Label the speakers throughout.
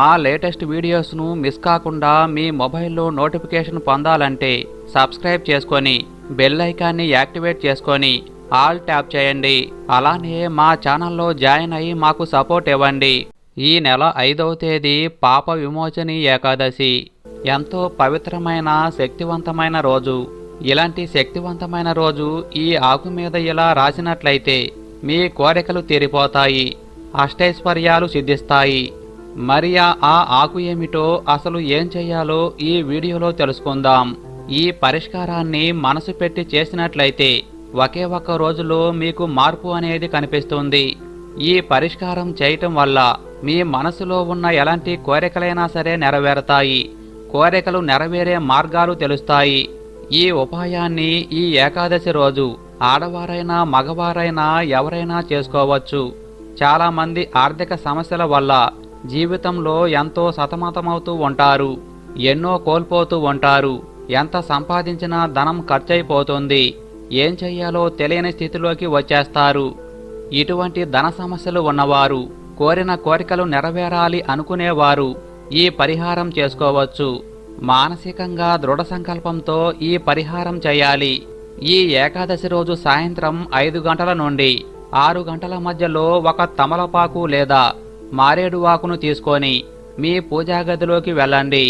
Speaker 1: మా latest వీడియోస్ను miss కాకుండా మీ మొబైల్లో నోటిఫికేషన్ పొందాలంటే సబ్స్క్రైబ్ చేసుకొని బెల్ ఐకాన్ని యాక్టివేట్ చేసుకొని ఆల్ ట్యాప్ చేయండి. అలానే మా ఛానల్లో జాయిన్ అయ్యి మాకు సపోర్ట్ ఇవ్వండి. ఈ నెల ఐదవ తేదీ పాప విమోచని ఏకాదశి. ఎంతో పవిత్రమైన శక్తివంతమైన రోజు. ఇలాంటి శక్తివంతమైన రోజు ఈ ఆకు మీద ఇలా రాసినట్లయితే మీ కోరికలు తీరిపోతాయి. అష్టైశ్వర్యాలు సిద్ధిస్తాయి. మరి ఆ ఆకు ఏమిటో అసలు ఏం చేయాలో ఈ వీడియోలో తెలుసుకుందాం. ఈ పరిష్కారాన్ని మనసు పెట్టి చేసినట్లయితే ఒకే ఒక్క రోజులో మీకు మార్పు అనేది కనిపిస్తుంది. ఈ పరిష్కారం చేయటం వల్ల మీ మనసులో ఉన్న ఎలాంటి కోరికలైనా సరే నెరవేరతాయి. కోరికలు నెరవేరే మార్గాలు తెలుస్తాయి. ఈ ఉపాయాన్ని ఈ ఏకాదశి రోజు ఆడవారైనా మగవారైనా ఎవరైనా చేసుకోవచ్చు. చాలామంది ఆర్థిక సమస్యల వల్ల జీవితంలో ఎంతో సతమతమవుతూ ఉంటారు ఎన్నో కోల్పోతూ ఉంటారు ఎంత సంపాదించినా ధనం ఖర్చయిపోతుంది ఏం చెయ్యాలో తెలియని స్థితిలోకి వచ్చేస్తారు. ఇటువంటి ధన సమస్యలు ఉన్నవారు కోరిన కోరికలు నెరవేరాలి అనుకునేవారు ఈ పరిహారం చేసుకోవచ్చు. మానసికంగా దృఢ సంకల్పంతో ఈ పరిహారం చేయాలి. ఈ ఏకాదశి రోజు సాయంత్రం ఐదు గంటల నుండి ఆరు గంటల మధ్యలో ఒక తమలపాకు లేదా మారేడువాకును తీసుకొని మీ పూజా గదిలోకి వెళ్ళండి.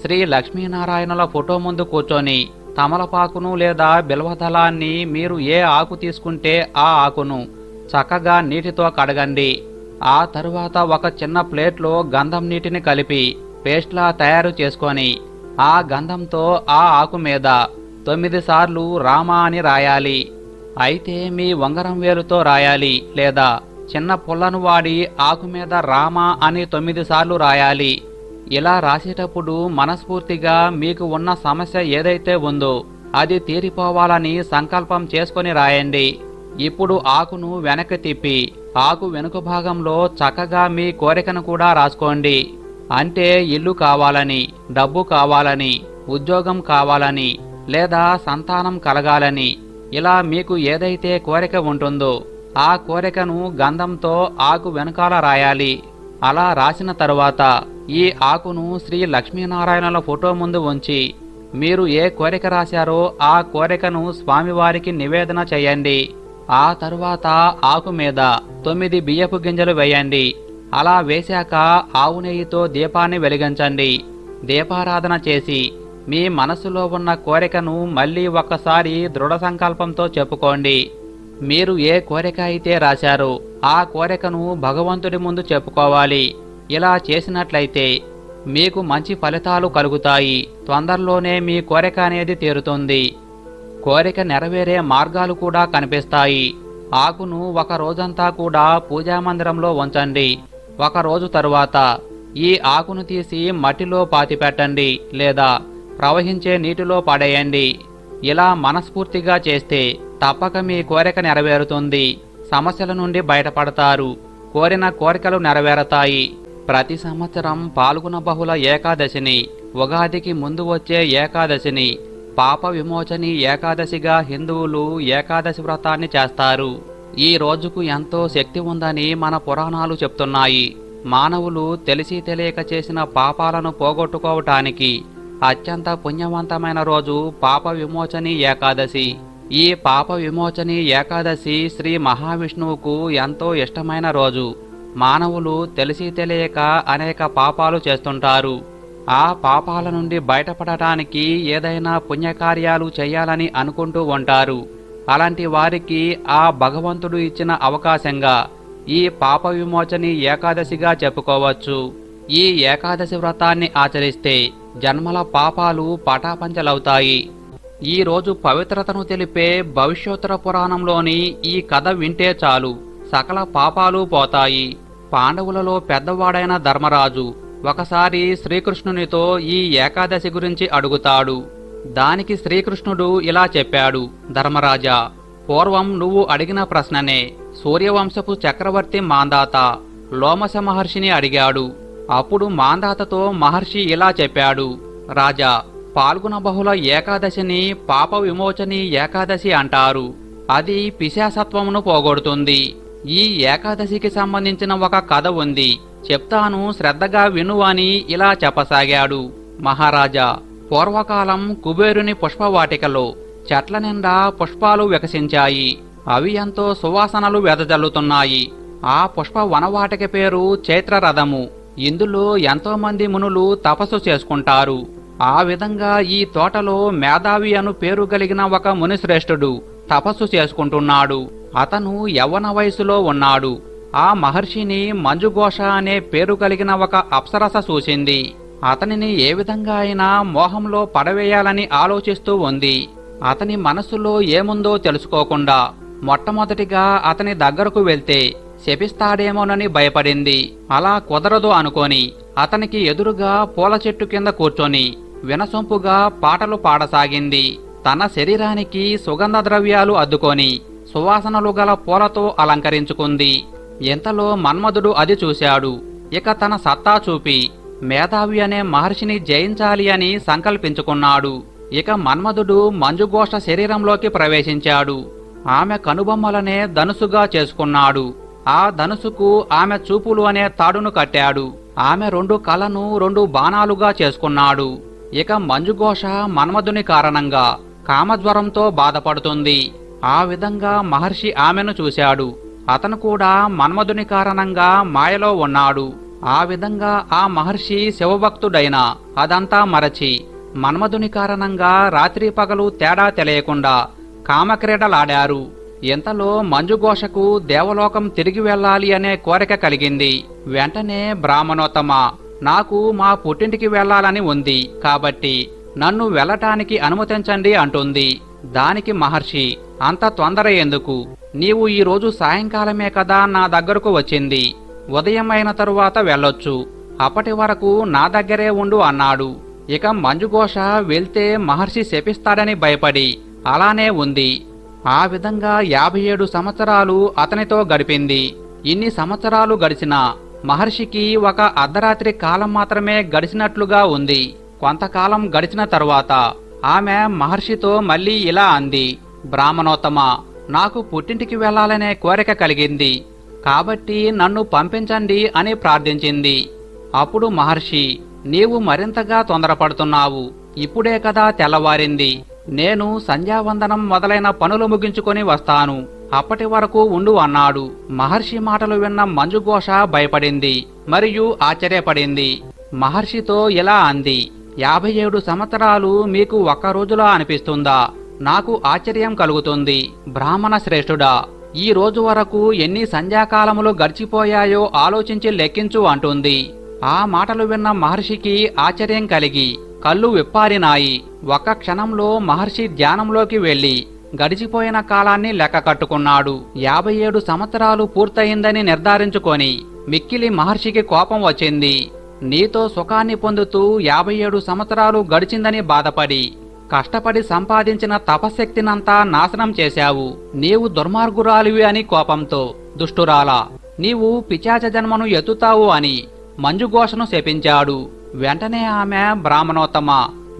Speaker 1: శ్రీ లక్ష్మీనారాయణుల ఫోటో ముందు కూర్చొని తమలపాకును లేదా బిల్వదళాన్ని మీరు ఏ ఆకు తీసుకుంటే ఆ ఆకును చక్కగా నీటితో కడగండి. ఆ తరువాత ఒక చిన్న ప్లేట్లో గంధం నీటిని కలిపి పేస్ట్లా తయారు చేసుకొని ఆ గంధంతో ఆ ఆకు మీద తొమ్మిది సార్లు రామ అని రాయాలి. అయితే మీ ఉంగరం వేలుతో రాయాలి లేదా చిన్న పుల్లను వాడి ఆకు మీద రామ అని తొమ్మిది సార్లు రాయాలి. ఇలా రాసేటప్పుడు మనస్ఫూర్తిగా మీకు ఉన్న సమస్య ఏదైతే ఉందో అది తీరిపోవాలని సంకల్పం చేసుకొని రాయండి. ఇప్పుడు ఆకును వెనక్కి తిప్పి ఆకు వెనుక భాగంలో చక్కగా మీ కోరికను కూడా రాసుకోండి. అంటే ఇల్లు కావాలని డబ్బు కావాలని ఉద్యోగం కావాలని లేదా సంతానం కలగాలని ఇలా మీకు ఏదైతే కోరిక ఉంటుందో ఆ కోరికను గంధంతో ఆకు వెనకాల రాయాలి. అలా రాసిన తరువాత ఈ ఆకును శ్రీ లక్ష్మీనారాయణల ఫోటో ముందు ఉంచి మీరు ఏ కోరిక రాశారో ఆ కోరికను స్వామివారికి నివేదన చేయండి. ఆ తరువాత ఆకు మీద తొమ్మిది బియ్యపు గింజలు వేయండి. అలా వేశాక ఆవు నెయ్యితో దీపాన్ని వెలిగించండి. దీపారాధన చేసి మీ మనసులో ఉన్న కోరికను మళ్ళీ ఒక్కసారి దృఢ సంకల్పంతో చెప్పుకోండి. మీరు ఏ కోరిక అయితే రాశారో ఆ కోరికను భగవంతుడి ముందు చెప్పుకోవాలి. ఇలా చేసినట్లయితే మీకు మంచి ఫలితాలు కలుగుతాయి. తొందరలోనే మీ కోరిక అనేది తీరుతుంది. కోరిక నెరవేరే మార్గాలు కూడా కనిపిస్తాయి. ఆకును ఒక రోజంతా కూడా పూజా మందిరంలో ఉంచండి. ఒక రోజు తరువాత ఈ ఆకును తీసి మట్టిలో పాతిపెట్టండి లేదా ప్రవహించే నీటిలో పడేయండి. ఇలా మనస్ఫూర్తిగా చేస్తే తప్పక మీ కోరిక నెరవేరుతుంది. సమస్యల నుండి బయటపడతారు. కోరిన కోరికలు నెరవేరతాయి. ప్రతి సంవత్సరం పాల్గొన బహుళ ఏకాదశిని ఉగాదికి ముందు వచ్చే ఏకాదశిని పాప విమోచని ఏకాదశిగా హిందువులు ఏకాదశి వ్రతాన్ని చేస్తారు. ఈ రోజుకు ఎంతో శక్తి ఉందని మన పురాణాలు చెప్తున్నాయి. మానవులు తెలిసి తెలియక చేసిన పాపాలను పోగొట్టుకోవటానికి అత్యంత పుణ్యవంతమైన రోజు పాప విమోచని ఏకాదశి. ఈ పాప విమోచని ఏకాదశి శ్రీ మహావిష్ణువుకు ఎంతో ఇష్టమైన రోజు. మానవులు తెలిసి తెలియక అనేక పాపాలు చేస్తుంటారు. ఆ పాపాల నుండి బయటపడటానికి ఏదైనా పుణ్యకార్యాలు చేయాలని అనుకుంటూ ఉంటారు. అలాంటి వారికి ఆ భగవంతుడు ఇచ్చిన అవకాశంగా ఈ పాప విమోచని ఏకాదశిగా చెప్పుకోవచ్చు. ఈ ఏకాదశి వ్రతాన్ని ఆచరిస్తే జన్మల పాపాలు పటాపంచలవుతాయి. ఈ రోజు పవిత్రతను తెలిపే భవిష్యోత్తర పురాణంలోని ఈ కథ వింటే చాలు. సకల పాపాలు పోతాయి. పాండవులలో పెద్దవాడైన ధర్మరాజు ఒకసారి శ్రీకృష్ణునితో ఈ ఏకాదశి గురించి అడుగుతాడు. దానికి శ్రీకృష్ణుడు ఇలా చెప్పాడు ధర్మరాజా పూర్వం నువ్వు అడిగిన ప్రశ్ననే. సూర్యవంశపు చక్రవర్తి మాందాత లోమశ మహర్షిని అడిగాడు. అప్పుడు మాందాతతో మహర్షి ఇలా చెప్పాడు రాజా పాల్గొన బహుళ ఏకాదశిని పాప విమోచని ఏకాదశి అంటారు. అది పిశాసత్వమును పోగొడుతుంది. ఈ ఏకాదశికి సంబంధించిన ఒక కథ ఉంది. చెప్తాను శ్రద్ధగా విను అని ఇలా చెప్పసాగాడు. మహారాజా పూర్వకాలం కుబేరుని పుష్పవాటికలో చెట్ల నిండా పుష్పాలు వికసించాయి. అవి ఎంతో సువాసనలు వెదజల్లుతున్నాయి. ఆ పుష్ప వనవాటిక పేరు చైత్రరథము. ఇందులో ఎంతోమంది మునులు తపస్సు చేసుకుంటారు. ఆ విధంగా ఈ తోటలో మేధావి అను పేరు కలిగిన ఒక మునిశ్రేష్ఠుడు తపస్సు చేసుకుంటున్నాడు. అతను యవ్వన వయసులో ఉన్నాడు. ఆ మహర్షిని మంజుఘోష అనే పేరు కలిగిన ఒక అప్సరస చూసింది. అతనిని ఏ విధంగా అయినా మోహంలో పడవేయాలని ఆలోచిస్తూ ఉంది. అతని మనసులో ఏముందో తెలుసుకోకుండా మొట్టమొదటిగా అతని దగ్గరకు వెళ్తే శపిస్తాడేమోనని భయపడింది. అలా కుదరదు అనుకొని అతనికి ఎదురుగా పూల చెట్టు కింద కూర్చొని వినసొంపుగా పాటలు పాడసాగింది. తన శరీరానికి సుగంధ ద్రవ్యాలు అద్దుకొని సువాసనలు గల పూలతో అలంకరించుకుంది. ఎంతలో మన్మధుడు అది చూశాడు. ఇక తన సత్తా చూపి మేధావి అనే మహర్షిని జయించాలి అని సంకల్పించుకున్నాడు. ఇక మన్మధుడు మంజుఘోష శరీరంలోకి ప్రవేశించాడు. ఆమె కనుబొమ్మలనే ధనుసుగా చేసుకున్నాడు. ఆ ధనుసుకు ఆమె చూపులు అనే తాడును కట్టాడు. ఆమె రెండు కలను రెండు బాణాలుగా చేసుకున్నాడు. ఇక మంజుఘోష మన్మధుని కారణంగా కామజ్వరంతో బాధపడుతుంది. ఆ విధంగా మహర్షి ఆమెను చూశాడు. అతను కూడా మన్మధుని కారణంగా మాయలో ఉన్నాడు. ఆ విధంగా ఆ మహర్షి శివభక్తుడైన అదంతా మరచి మన్మధుని కారణంగా రాత్రి పగలు తేడా తెలియకుండా కామక్రీడలాడారు. ఇంతలో మంజుఘోషకు దేవలోకం తిరిగి వెళ్ళాలి అనే కోరిక కలిగింది. వెంటనే బ్రాహ్మణోత్తమ నాకు మా పుట్టింటికి వెళ్ళాలని ఉంది కాబట్టి నన్ను వెళ్ళటానికి అనుమతించండి అంటుంది దానికి మహర్షి. అంత తొందర ఎందుకు? నీవు ఈరోజు సాయంకాలమే కదా నా దగ్గరకు వచ్చింది. ఉదయం అయిన తరువాత వెళ్ళొచ్చు. అప్పటి వరకు నా దగ్గరే ఉండు అన్నాడు. ఇక మంజుఘోష వెళ్తే మహర్షి శపిస్తాడని భయపడి అలానే ఉంది. ఆ విధంగా యాభై ఏడు సంవత్సరాలు అతనితో గడిపింది. ఇన్ని సంవత్సరాలు గడిచినా మహర్షికి ఒక అర్ధరాత్రి కాలం మాత్రమే గడిచినట్లుగా ఉంది. కొంతకాలం గడిచిన తరువాత ఆమె మహర్షితో మళ్ళీ ఇలా అంది బ్రాహ్మణోత్తమ నాకు పుట్టింటికి వెళ్ళాలనే కోరిక కలిగింది. కాబట్టి నన్ను పంపించండి అని ప్రార్థించింది. అప్పుడు మహర్షి నీవు మరింతగా తొందరపడుతున్నావు. ఇప్పుడే కదా తెల్లవారింది. నేను సంధ్యావందనం మొదలైన పనులు ముగించుకొని వస్తాను. అప్పటి వరకు ఉండు అన్నాడు. మహర్షి మాటలు విన్న మంజుఘోష భయపడింది మరియు ఆశ్చర్యపడింది. మహర్షితో ఇలా అంది యాభై ఏడు సంవత్సరాలు మీకు ఒక్క రోజులా అనిపిస్తుందా? నాకు ఆశ్చర్యం కలుగుతుంది బ్రాహ్మణ శ్రేష్ఠుడా. ఈ రోజు వరకు ఎన్ని సంధ్యాకాలములు గడిచిపోయాయో ఆలోచించి లెక్కించు అంటుంది. ఆ మాటలు విన్న మహర్షికి ఆశ్చర్యం కలిగి కళ్ళు విప్పారినాయి. ఒక్క క్షణంలో మహర్షి ధ్యానంలోకి వెళ్ళి గడిచిపోయిన కాలాన్ని లెక్క కట్టుకున్నాడు. యాభై ఏడు సంవత్సరాలు పూర్తయిందని నిర్ధారించుకొని మిక్కిలి మహర్షికి కోపం వచ్చింది. నీతో సుఖాన్ని పొందుతూ యాభై ఏడు సంవత్సరాలు గడిచిందని బాధపడి కష్టపడి సంపాదించిన తపశక్తినంతా నాశనం చేశావు. నీవు దుర్మార్గురాలివి అని కోపంతో దుష్టురాలా నీవు పిచాచ జన్మను ఎత్తుతావు అని మంజుఘోషను శపించాడు. వెంటనే ఆమె బ్రాహ్మణోత్తమ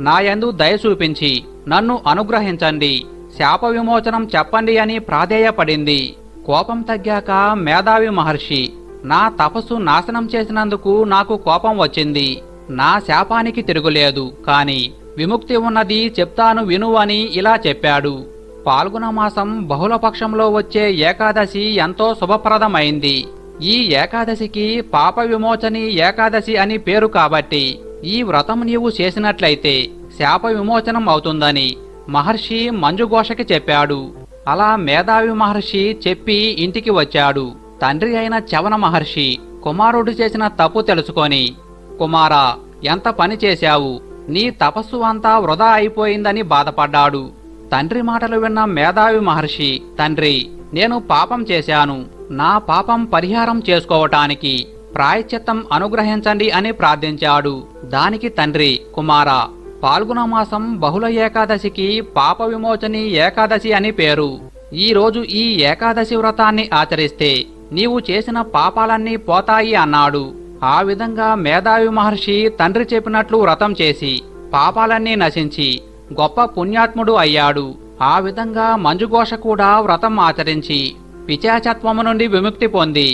Speaker 1: నాయందు దయ చూపించి నన్ను అనుగ్రహించండి. శాప విమోచనం చెప్పండి అని ప్రాధేయపడింది. కోపం తగ్గాక మేధావి మహర్షి నా తపస్సు నాశనం చేసినందుకు నాకు కోపం వచ్చింది. నా శాపానికి తిరుగులేదు కాని విముక్తి ఉన్నది చెప్తాను విను అని ఇలా చెప్పాడు. పాల్గొన మాసం బహుళపక్షంలో వచ్చే ఏకాదశి ఎంతో శుభప్రదమైంది. ఈ ఏకాదశికి పాప విమోచని ఏకాదశి అని పేరు కాబట్టి ఈ వ్రతం నీవు చేసినట్లయితే శాప విమోచనం అవుతుందని మహర్షి మంజుఘోషకి చెప్పాడు. అలా మేధావి మహర్షి చెప్పి ఇంటికి వచ్చాడు. తండ్రి అయిన చవన మహర్షి కుమారుడు చేసిన తప్పు తెలుసుకొని కుమారా ఎంత పని చేశావు? నీ తపస్సు అంతా వృధా అయిపోయిందని బాధపడ్డాడు. తండ్రి మాటలు విన్న మేధావి మహర్షి తండ్రి నేను పాపం చేశాను. నా పాపం పరిహారం చేసుకోవటానికి ప్రాయశ్చిత్తం అనుగ్రహించండి అని ప్రార్థించాడు. దానికి తండ్రి కుమారా పాల్గొన మాసం బహుళ ఏకాదశికి పాప విమోచని ఏకాదశి అని పేరు. ఈరోజు ఈ ఏకాదశి వ్రతాన్ని ఆచరిస్తే నీవు చేసిన పాపాలన్నీ పోతాయి అన్నాడు. ఆ విధంగా మేధావి మహర్షి తండ్రి చెప్పినట్లు వ్రతం చేసి పాపాలన్నీ నశించి గొప్ప పుణ్యాత్ముడు అయ్యాడు. ఆ విధంగా మంజుఘోష కూడా వ్రతం ఆచరించి పిచాచత్వము నుండి విముక్తి పొంది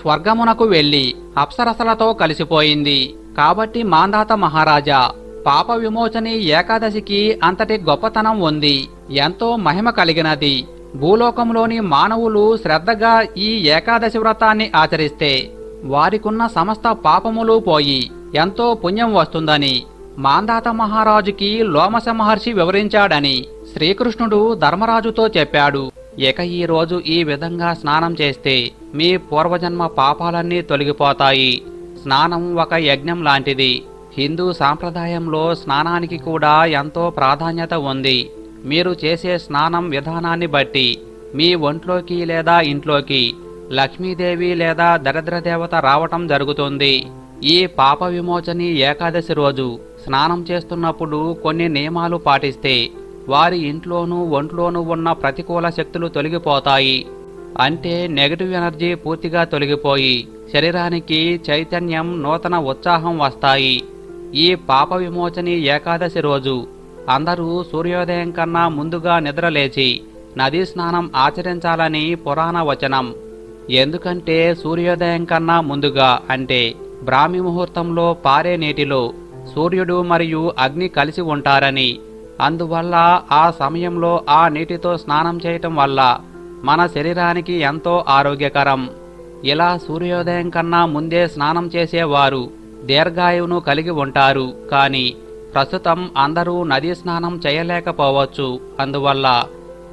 Speaker 1: స్వర్గమునకు వెళ్ళి అప్సరసలతో కలిసిపోయింది. కాబట్టి మాంధాత మహారాజా పాప విమోచని ఏకాదశికి అంతటి గొప్పతనం ఉంది. ఎంతో మహిమ కలిగినది. భూలోకంలోని మానవులు శ్రద్ధగా ఈ ఏకాదశి వ్రతాన్ని ఆచరిస్తే వారికున్న సమస్త పాపములు పోయి ఎంతో పుణ్యం వస్తుందని మాందాత మహారాజుకి లోమస మహర్షి వివరించాడని శ్రీకృష్ణుడు ధర్మరాజుతో చెప్పాడు. ఇక ఈ రోజు ఈ విధంగా స్నానం చేస్తే మీ పూర్వజన్మ పాపాలన్నీ తొలగిపోతాయి. స్నానం ఒక యజ్ఞం లాంటిది. హిందూ సాంప్రదాయంలో స్నానానికి కూడా ఎంతో ప్రాధాన్యత ఉంది. మీరు చేసే స్నానం విధానాన్ని బట్టి మీ ఒంట్లోకి లేదా ఇంట్లోకి లక్ష్మీదేవి లేదా దరిద్ర దేవత రావటం జరుగుతుంది. ఈ పాప విమోచని ఏకాదశి రోజు స్నానం చేస్తున్నప్పుడు కొన్ని నియమాలు పాటిస్తే వారి ఇంట్లోనూ ఒంట్లోనూ ఉన్న ప్రతికూల శక్తులు తొలగిపోతాయి. అంటే నెగటివ్ ఎనర్జీ పూర్తిగా తొలగిపోయి శరీరానికి చైతన్యం నూతన ఉత్సాహం వస్తాయి. ఈ పాప విమోచని ఏకాదశి రోజు అందరూ సూర్యోదయం కన్నా ముందుగా నిద్రలేచి నదీ స్నానం ఆచరించాలని పురాణ వచనం. ఎందుకంటే సూర్యోదయం కన్నా ముందుగా అంటే బ్రాహ్మి ముహూర్తంలో పారే నీటిలో సూర్యుడు మరియు అగ్ని కలిసి ఉంటారని. అందువల్ల ఆ సమయంలో ఆ నీటితో స్నానం చేయటం వల్ల మన శరీరానికి ఎంతో ఆరోగ్యకరం. ఇలా సూర్యోదయం కన్నా ముందే స్నానం చేసేవారు దీర్ఘాయువును కలిగి ఉంటారు. కానీ ప్రస్తుతం అందరూ నదీ స్నానం చేయలేకపోవచ్చు. అందువల్ల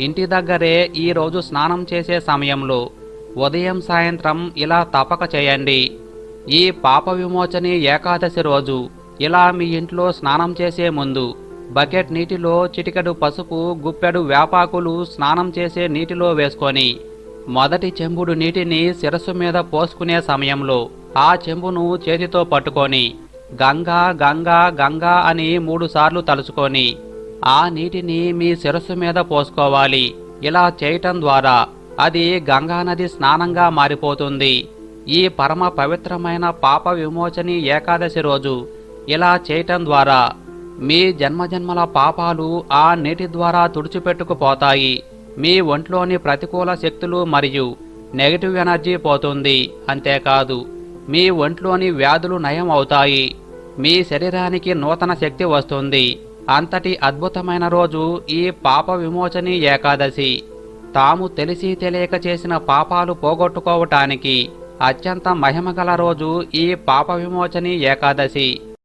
Speaker 1: ఇంటి దగ్గరే ఈరోజు స్నానం చేసే సమయంలో ఉదయం సాయంత్రం ఇలా తపక చేయండి. ఈ పాప విమోచని ఏకాదశి రోజు ఇలా మీ ఇంట్లో స్నానం చేసే ముందు బకెట్ నీటిలో చిటికెడు పసుపు గుప్పెడు వేపాకులు స్నానం చేసే నీటిలో వేసుకొని మొదటి చెంబుడు నీటిని శిరస్సు మీద పోసుకునే సమయంలో ఆ చెంబును చేతితో పట్టుకొని గంగా గంగా గంగా అని మూడుసార్లు తలుచుకొని ఆ నీటిని మీ శిరస్సు మీద పోసుకోవాలి. ఇలా చేయటం ద్వారా అది గంగానది స్నానంగా మారిపోతుంది. ఈ పరమ పవిత్రమైన పాప విమోచని ఏకాదశి రోజు ఇలా చేయటం ద్వారా మీ జన్మజన్మల పాపాలు ఆ నీటి ద్వారా తుడిచిపెట్టుకుపోతాయి. మీ ఒంట్లోని ప్రతికూల శక్తులు మరియు నెగటివ్ ఎనర్జీ పోతుంది. అంతేకాదు మీ ఒంట్లోని వ్యాధులు నయం అవుతాయి. మీ శరీరానికి నూతన శక్తి వస్తుంది. అంతటి అద్భుతమైన రోజు ఈ పాప విమోచని ఏకాదశి. తాము తెలిసి తెలియక చేసిన పాపాలు పోగొట్టుకోవటానికి అత్యంత మహిమగల రోజు ఈ పాప విమోచని ఏకాదశి.